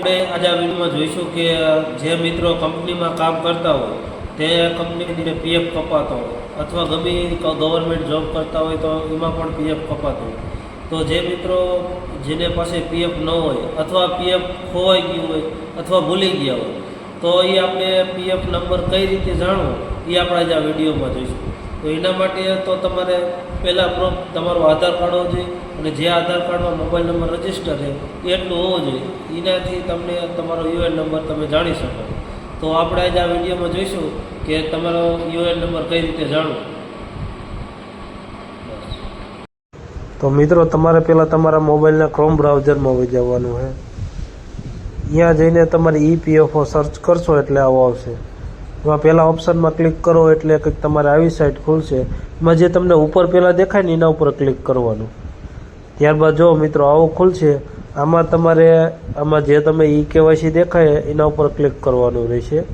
આપણે આજે આ વિડીયોમાં જોઈશું કે જે મિત્રો કંપનીમાં કામ કરતા હોય, તે કંપનીને પીએફ કપાતો હોય, અથવા ગમે ગવર્મેન્ટ જોબ કરતા હોય, તો એમાં પણ પીએફ કપાતો હોય. તો જે મિત્રો જેને પાસે પીએફ ન હોય, અથવા પીએફ ખોવાઈ ગયું હોય, અથવા ભૂલી ગયા હોય, તો એ આપણે પીએફ નંબર કઈ રીતે જાણવો એ આપણે આજે આ વિડીયોમાં જોઈશું. તો એના માટે તો તમારે પહેલાં પ્રૂફ તમારું આધાર કાર્ડ હોવું જોઈએ અને જે આધાર કાર્ડમાં મોબાઈલ નંબર રજિસ્ટર છે એટલું હોવું જોઈએ. એનાથી તમને તમારો યુએન નંબર તમે જાણી શકો. તો આપણે આજે આ વિડીયોમાં જોઈશું કે તમારો યુએન નંબર કઈ રીતે જાણવો. તો મિત્રો, તમારે પહેલાં તમારા મોબાઈલના ક્રોમ બ્રાઉઝરમાં વહી જવાનું છે અહીંયા જઈને તમારે ઈપીએફઓ સર્ચ કરશો એટલે આવો આવશે. એમાં પહેલાં ઓપ્શનમાં ક્લિક કરો એટલે કંઈક તમારે આવી સાઇટ ખુલશે. એમાં જે તમને ઉપર પહેલાં દેખાય ને એના ઉપર ક્લિક કરવાનું. ત્યારબાદ જો મિત્રો આવું ખુલશે, આમાં તમારે, આમાં જે તમે ઈ કેવાયસી દેખાય એના ઉપર ક્લિક કરવાનું રહેશે.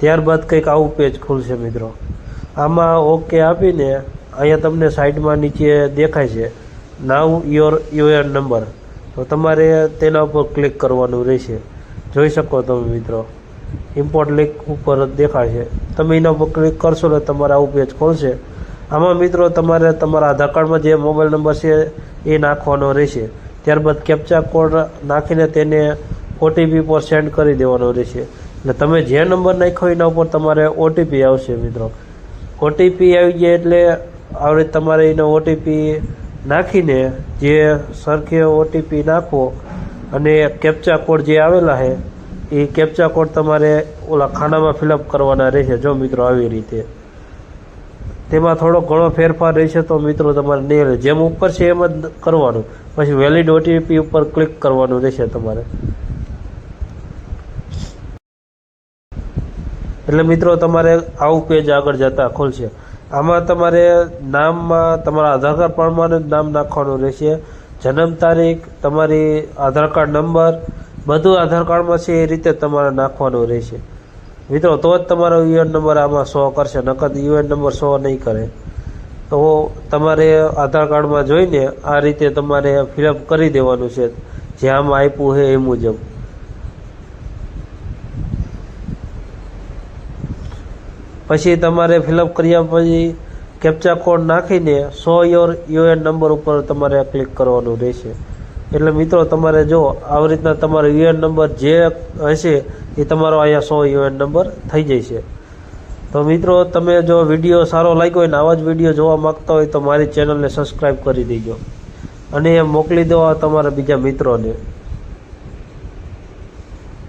ત્યારબાદ કંઈક આવું પેજ ખુલશે મિત્રો. આમાં ઓકે આપીને અહીંયા તમને સાઈડમાં નીચે દેખાય છે. નાવ યોર યુએન નંબર તો તમારે તેના ઉપર ક્લિક કરવાનું રહેશે. જોઈ શકો તમે મિત્રો. ઇમ્પોર્ટ લિંક ઉપર દેખાશે. તમે એના ઉપર ક્લિક કરશો એટલે તમારે આવું પેજ ખોલશે. આમાં મિત્રો તમારે તમારા આધાર કાર્ડમાં જે મોબાઈલ નંબર છે એ નાખવાનો રહેશે. ત્યારબાદ કેપ્ચા કોડ નાખીને તેને ઓટીપી પર સેન્ડ કરી દેવાનો રહેશે. એટલે તમે જે નંબર નાખ્યો એના ઉપર તમારે ઓટીપી આવશે મિત્રો. ઓટીપી આવી જાય એટલે આવડે તમારે એનો ઓટીપી નાખીને જે સરખે ઓટીપી નાખો અને કેપ્ચા કોડ જે આવેલા છે એ કેપ્ચા કોડ તમારે ઓલા ખાનામાં ફિલઅપ કરવાના રહેશે જો મિત્રો આવી રીતે. તેમાં થોડો ઘણો ફેરફાર રહેશે તો મિત્રો તમારે નહીં જેમ ઉપર છે એમ જ કરવાનું. પછી વેલિડ ઓટીપી ઉપર ક્લિક કરવાનું રહેશે તમારે. એટલે મિત્રો તમારે આવું પેજ આગળ જતા ખોલશે. આમાં તમારે નામમાં તમારા આધાર કાર્ડ પ્રમાણે નામ નાખવાનું રહેશે. જન્મ તારીખ, તમારી આધાર કાર્ડ નંબર બધું આધાર કાર્ડમાં છે, એ રીતે તમારે નાખવાનું રહેશે. મિત્રો, તો જ તમારો યુએન નંબર આમાં શો કરશે નકદ યુએન નંબર શો નહીં કરે. તો તમારે આધાર કાર્ડમાં જોઈને આ રીતે તમારે ફિલઅપ કરી દેવાનું છે, જે આમાં આપ્યું છે એ મુજબ. પછી તમારે ફિલઅપ કર્યા પછી કેપ્ચા કોડ નાખીને સો યોર યુએન નંબર ઉપર તમારે ક્લિક કરવાનું રહેશે. એટલે મિત્રો, તમારે જો આવી રીતના તમારો યુએન નંબર જે હશે, એ તમારો અહીંયા સો યુએન નંબર થઈ જશે. તો મિત્રો, તમે જો વીડિયો સારો લાગ્યો હોય ને, આવા જ વીડિયો જોવા માગતા હોય તો મારી ચેનલને સબસ્ક્રાઈબ કરી દેજો. અને એ મોકલી દો તમારા બીજા મિત્રોને.